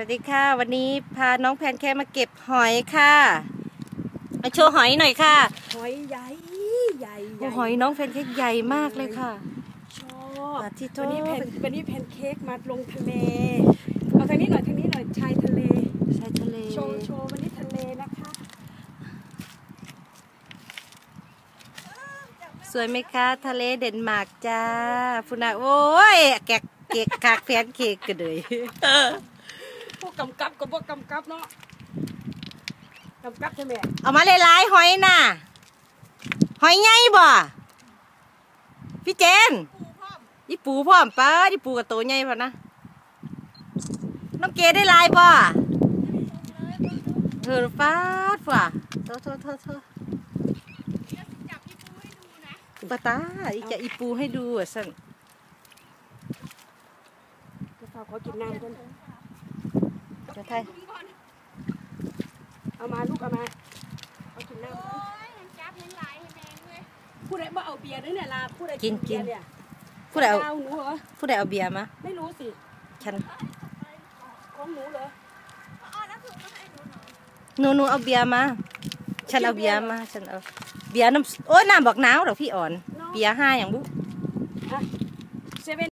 วัสดีค่ะ วันนี้พาน้องแพนแค่มาเก็บหอยค่ะมาโชว์หอยหน่อยค่ะ หอยใหญ่ใหญ่ใหโอ้ญ่หอยน้องแพนแค่ใหญ่มากเลยค่ะชอบอะที่โทษวันนี้แพนวันนี้แพนเค้กมาลงทะเลเอาทางนี้หน่อยทางนี้หน่อยชายทะเลชายทะเลโชว์โชว์วันนี้ทะเลนะคะสวยไหมคะทะเลเด่นมาร์กจ้าฟุนาโอ้ยแกกเกกกากแพนเค้กกันเลยพ วกกำกับกับพวกกำกับเนาะกำกับใช่ไหมเอามาหลายๆหอยน่ะหอยใหญ่บ่พี่เจนยี่ปูพร้อมป้ายี่ปูกับโตวใหญ่พอนะน้องเกดได้หลายบ่เธอฟาดฝ่ะโทษโทษโทษโทษปาตาอีจะอีปูให้ดูอะสันเดี๋ยวฝากขอกินน้ำก่อนจะ ไทย เอามาลูกเอามา เอากินน้ำก่อนพูดอะไรว่าเอาเบียร์ด้วยเนี่ยลาพูดอะไรเบียร์เนี่ยผู้ใดเอาเอาหนูเหรอ ผู้ใดเอาเบียร์มา ไม่รู้สิ ฉันของหนูเหรอหนูหนูเอาเบียร์มา ฉันเอาเบียร์มา ฉันเอา เบียร์น้ำโอ้ยน้ำบอกหนาวดอกพี่อ่อน เบียร์ห้าอย่างบุ